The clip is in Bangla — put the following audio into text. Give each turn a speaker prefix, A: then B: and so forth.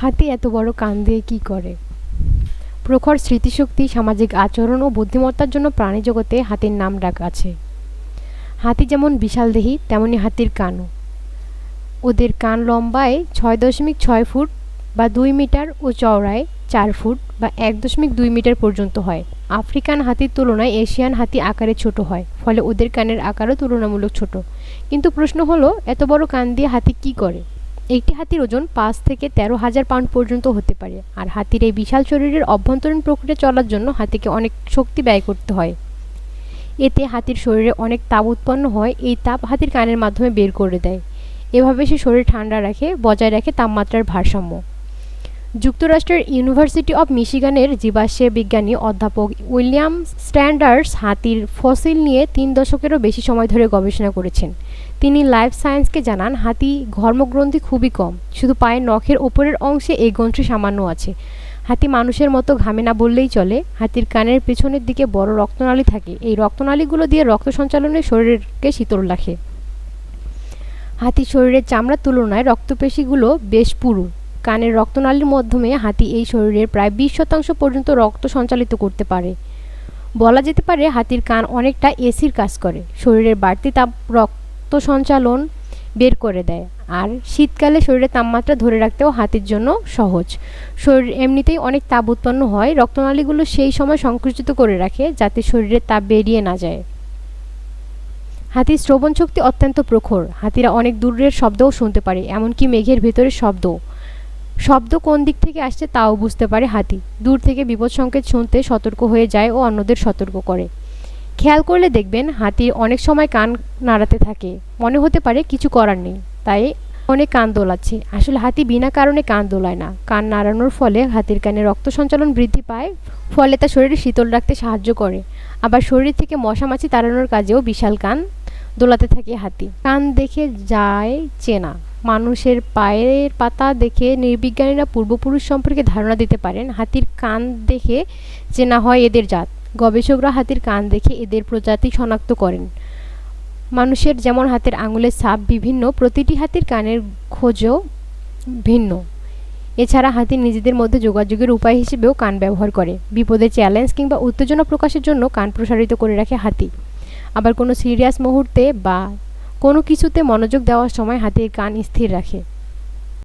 A: হাতি এত বড় কান দিয়ে কী করে? প্রখর স্মৃতিশক্তি, সামাজিক আচরণ ও বুদ্ধিমত্তার জন্য প্রাণী জগতে হাতির নাম ডাক আছে। হাতি যেমন বিশালদেহী তেমনি হাতির কানও। ওদের কান লম্বায় ছয় দশমিক ছয় ফুট বা দুই মিটার ও চওড়ায় চার ফুট বা এক দশমিক দুই মিটার পর্যন্ত হয়। আফ্রিকান হাতির তুলনায় এশিয়ান হাতি আকারে ছোট হয়, ফলে ওদের কানের আকারও তুলনামূলক ছোট। কিন্তু প্রশ্ন হলো, এত বড় কান দিয়ে হাতি কী করে? একটি হাতির ওজন পাঁচ থেকে তেরো হাজার পাউন্ড পর্যন্ত হতে পারে। আর হাতির এই বিশাল শরীরের অভ্যন্তরীণ প্রক্রিয়া চলার জন্য হাতিকে অনেক শক্তি ব্যয় করতে হয়। এতে হাতির শরীরে অনেক তাপ উৎপন্ন হয়, এই তাপ হাতির কানের মাধ্যমে বের করে দেয়। এভাবে সে শরীর ঠান্ডা রাখে, বজায় রাখে তাপমাত্রার ভারসাম্য। যুক্তরাষ্ট্রের ইউনিভার্সিটি অব মিশিগানের জীবাশ্ম বিজ্ঞানী অধ্যাপক উইলিয়াম স্ট্যান্ডার্স হাতির ফসিল নিয়ে তিন দশকেরও বেশি সময় ধরে গবেষণা করেছেন। তিনি লাইফ সায়েন্সকে জানান, হাতি ঘর্মগ্রন্থি খুবই কম, শুধু পায়ের নখের ওপরের অংশে এই গ্রন্থি সামান্য আছে। হাতি মানুষের মতো ঘামে না বললেই চলে। হাতির কানের পেছনের দিকে বড় রক্তনালী থাকে। এই রক্তনালীগুলো দিয়ে রক্ত সঞ্চালনে শরীরকে শীতল রাখে। হাতির শরীরের চামড়ার তুলনায় রক্তপেশিগুলো বেশ পুরু। কানের রক্তনালীর মাধ্যমে হাতি এই শরীরের প্রায় বিশ শতাংশ পর্যন্ত রক্ত সঞ্চালিত করতে পারে। বলা যেতে পারে হাতির কান অনেকটা এসির কাজ করে। শরীরের বাড়তি তাপ রক্ত সঞ্চালন বের করে দেয় আর শীতকালে শরীরের তাপমাত্রা ধরে রাখতেও হাতির জন্য সহজ। শরীর এমনিতেই অনেক তাপ উৎপন্ন হয়, রক্তনালীগুলো সেই সময় সংকুচিত করে রাখে যাতে শরীরের তাপ বেরিয়ে না যায়। হাতির শ্রবণ শক্তি অত্যন্ত প্রখর। হাতিরা অনেক দূরের শব্দও শুনতে পারে, এমনকি মেঘের ভেতরের শব্দও। শব্দ কোন দিক থেকে আসছে তাও বুঝতে পারে হাতি। দূর থেকে বিপদ সংকেত শুনতে সতর্ক হয়ে যায় ও অন্যদের সতর্ক করে। খেয়াল করলে দেখবেন হাতির অনেক সময় কান নাড়াতে থাকে। মনে হতে পারে কিছু করার নেই, তাই অনেক কান দোলাচ্ছে। আসলে হাতি বিনা কারণে কান দোলায় না। কান নাড়ানোর ফলে হাতির কানে রক্ত সঞ্চালন বৃদ্ধি পায়, ফলে তা শরীরে শীতল রাখতে সাহায্য করে। আবার শরীর থেকে মশামাছি তাড়ানোর কাজেও বিশাল কান দোলাতে থাকে হাতি। কান দেখে যায় চেনা। মানুষের পায়ের পাতা দেখে নির্বিজ্ঞানীরা পূর্বপুরুষ সম্পর্কে ধারণা দিতে পারেন, হাতির কান দেখে চেনা হয় এদের জাত। গবেষকরা হাতির কান দেখে এদের প্রজাতি শনাক্ত করেন। মানুষের যেমন হাতের আঙুলের ছাপ বিভিন্ন, প্রতিটি হাতির কানের খোঁজও ভিন্ন। এছাড়া হাতি নিজেদের মধ্যে যোগাযোগের উপায় হিসেবেও কান ব্যবহার করে। বিপদে চ্যালেঞ্জ কিংবা উত্তেজনা প্রকাশের জন্য কান প্রসারিত করে রাখে হাতি। আবার কোনো সিরিয়াস মুহূর্তে বা কোনো কিছুতে মনোযোগ দেওয়ার সময় হাতের কান স্থির রাখে।